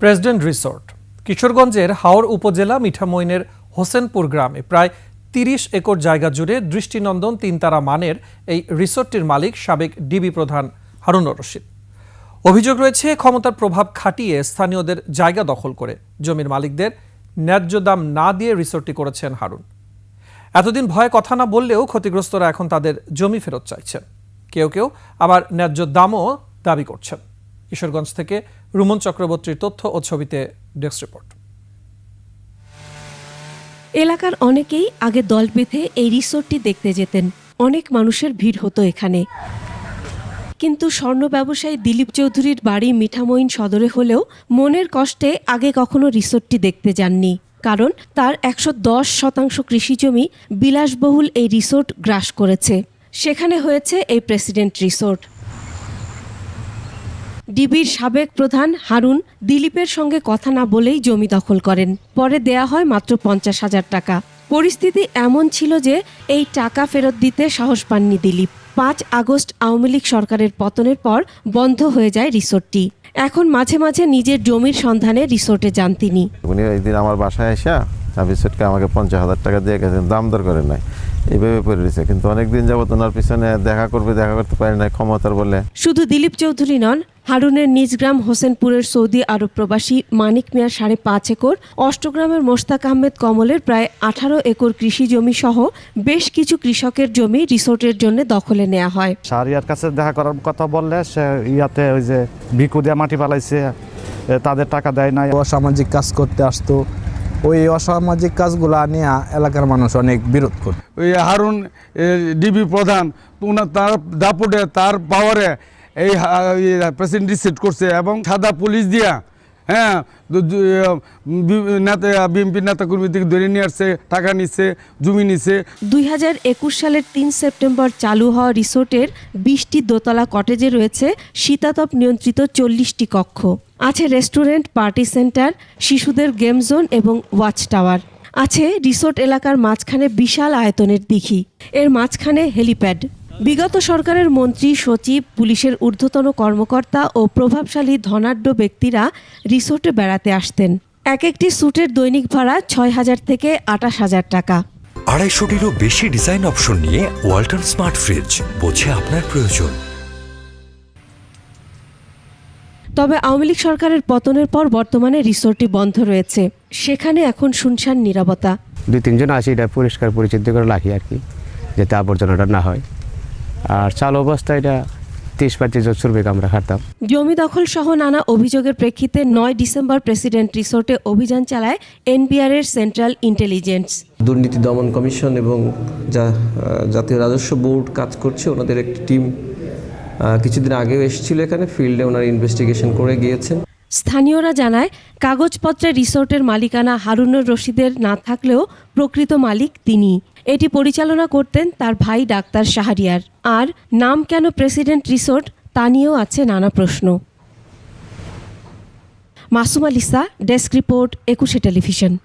President resort. কিশোরগঞ্জের হাওর উপজেলা মিঠামইনের হোসেনপুর গ্রামে প্রায় তিরিশ একর জায়গা জুড়ে দৃষ্টিনন্দন তিনতারা মানের এই রিসোর্টটির মালিক সাবেক ডিবি প্রধান হারুনুর রশিদ। অভিযোগ রয়েছে, ক্ষমতার প্রভাব খাটিয়ে স্থানীয়দের জায়গা দখল করে। জমির মালিকদের ন্যায্য দাম না দিয়ে রিসোর্টটি করেছেন হারুন। এতদিন ভয়ে কথা না বললেও ক্ষতিগ্রস্তরা এখন তাদের জমি ফেরত চাইছেন। কেউ কেউ আবার ন্যায্য দামও দাবি করছেন। কিশোরগঞ্জ থেকে রুমন চক্রবর্তীর তথ্য ও ছবিতে ডেস্ক রিপোর্ট। এলাকার অনেকেই আগে দল বেঁধে এই রিসোর্টটি দেখতে যেতেন। অনেক মানুষের ভিড় হতো এখানে। কিন্তু স্বর্ণ ব্যবসায়ী দিলীপ চৌধুরীর বাড়ি মিঠামইন সদরে হলেও মনের কষ্টে আগে কখনো রিসোর্টটি দেখতে যাননি। কারণ তার একশো দশ শতাংশ কৃষিজমি বিলাসবহুল এই রিসোর্ট গ্রাস করেছে। সেখানে হয়েছে এই প্রেসিডেন্ট রিসোর্ট। ডিবির সাবেক প্রধান হারুন দিলীপের সঙ্গে কথা না বলেই জমি দখল করেন। পরে দেয়া হয় মাত্র পঞ্চাশ হাজার টাকা। পরিস্থিতি এমন ছিল যে এই টাকা ফেরত দিতে সাহস পাননি দিলীপ। পাঁচ আগস্ট আওয়ামী লীগ সরকারের পতনের পর বন্ধ হয়ে যায় রিসোর্টটি। এখন মাঝে মাঝে নিজের জমির সন্ধানে রিসোর্টে যান তিনি। উনি একদিন আমার বাসায় এসে সার্ভিসেটকে আমাকে পঞ্চাশ হাজার টাকা দিয়ে গেছেন দাম দর করে নাই। এইভাবে পড়ে রয়েছে। কিন্তু অনেকদিন যাবত ওনার পিছনে দেখা করবে দেখা করতে পারি নাই ক্ষমতার বলে। শুধু দিলীপ চৌধুরী নন হারুনের নিজ গ্রাম হোসেনপুরের সৌদি আরব প্রবাসী মানিক মিয়ার সাড়ে পাঁচ একর অষ্টগ্রামের মোস্তাক আহমেদ কমলের প্রায় আঠারো একর কৃষি জমি সহ বেশ কিছু কৃষকের জমি রিসোর্টের জন্য দখলে নেওয়া হয়। শাহরিয়ার কাছে দেখা করার কথা বললে সে ইয়াতে ওই যে ভিকু দিয়ে মাটি পালাইছে তাদের টাকা দেয় নাই। অসামাজিক কাজ করতে আসতো। ওই অসামাজিক কাজগুলো নিয়ে এলাকার মানুষ অনেক বিরোধ করে ওই হারুন ডিবি প্রধান তার দাপুটে তার পাওয়ারে এই প্রেসিডেন্ট রিসেট করছে এবং সাদা পুলিশ দিয়া হ্যাঁ নেতা, বিএনপি নেতা কর্মী থেকে ধরে নিয়ে আসছে, টাকা নিচ্ছে, জমি নিচ্ছে। দুই হাজার একুশ সালের তিন সেপ্টেম্বর চালু হওয়া রিসোর্টের বিশটি দোতলা কটেজে রয়েছে শীতাতপ নিয়ন্ত্রিত চল্লিশটি কক্ষ। আছে রেস্টুরেন্ট, পার্টি সেন্টার, শিশুদের গেম জোন এবং ওয়াচ টাওয়ার আছে রিসোর্ট এলাকার মাঝখানে বিশাল আয়তনের দিঘি। এর মাঝখানে হেলিপ্যাড। বিগত সরকারের মন্ত্রী সচিব পুলিশের ঊর্ধ্বতন কর্মকর্তা ও প্রভাবশালী ধনাঢ্য ব্যক্তিরা রিসোর্টে বেড়াতে আসতেন। এক একটি স্যুটের দৈনিক ভাড়া ছয় হাজার থেকে আটাশ হাজার টাকা। আড়াইশোটিরও বেশি ডিজাইন অপশন নিয়ে ওয়ালটন স্মার্ট ফ্রিজ বোঝে আপনার প্রয়োজন। তবে আওয়ামী লীগ সরকারের পতনের পর বর্তমানে রিসোর্টটি বন্ধ রয়েছে। সেখানে এখন শুনশান নিরাপত্তা দুই তিনজন আসি এটা পরিষ্কার পরিচিত করে রাখি আর কি যাতে আবর্জনাটা না হয়। আর চাল অবস্থা এটা তিরিশ পঁয়ত্রিশ জন শ্রমিক আমরা খাটতাম। জমি দখল সহ নানা অভিযোগের প্রেক্ষিতে নয় ডিসেম্বর প্রেসিডেন্ট রিসোর্টে অভিযান চালায় এনবিআর এর সেন্ট্রাল ইন্টেলিজেন্স। দুর্নীতি দমন কমিশন এবং যা জাতীয় রাজস্ব বোর্ড কাজ করছে ওনাদের একটি টিম কিছুদিন আগেও এসেছিল এখানে ফিল্ডে ওনারা ইনভেস্টিগেশন করে গিয়েছেন। স্থানীয়রা জানায় কাগজপত্রে রিসোর্টের মালিকানা হারুনুর রশিদের না থাকলেও প্রকৃত মালিক তিনি। এটি পরিচালনা করতেন তার ভাই ডাক্তার শাহরিয়ার। আর নাম কেন প্রেসিডেন্ট রিসোর্ট? তা নিয়েও আছে নানা প্রশ্ন। Masum Alisa desk report, Ekushey television.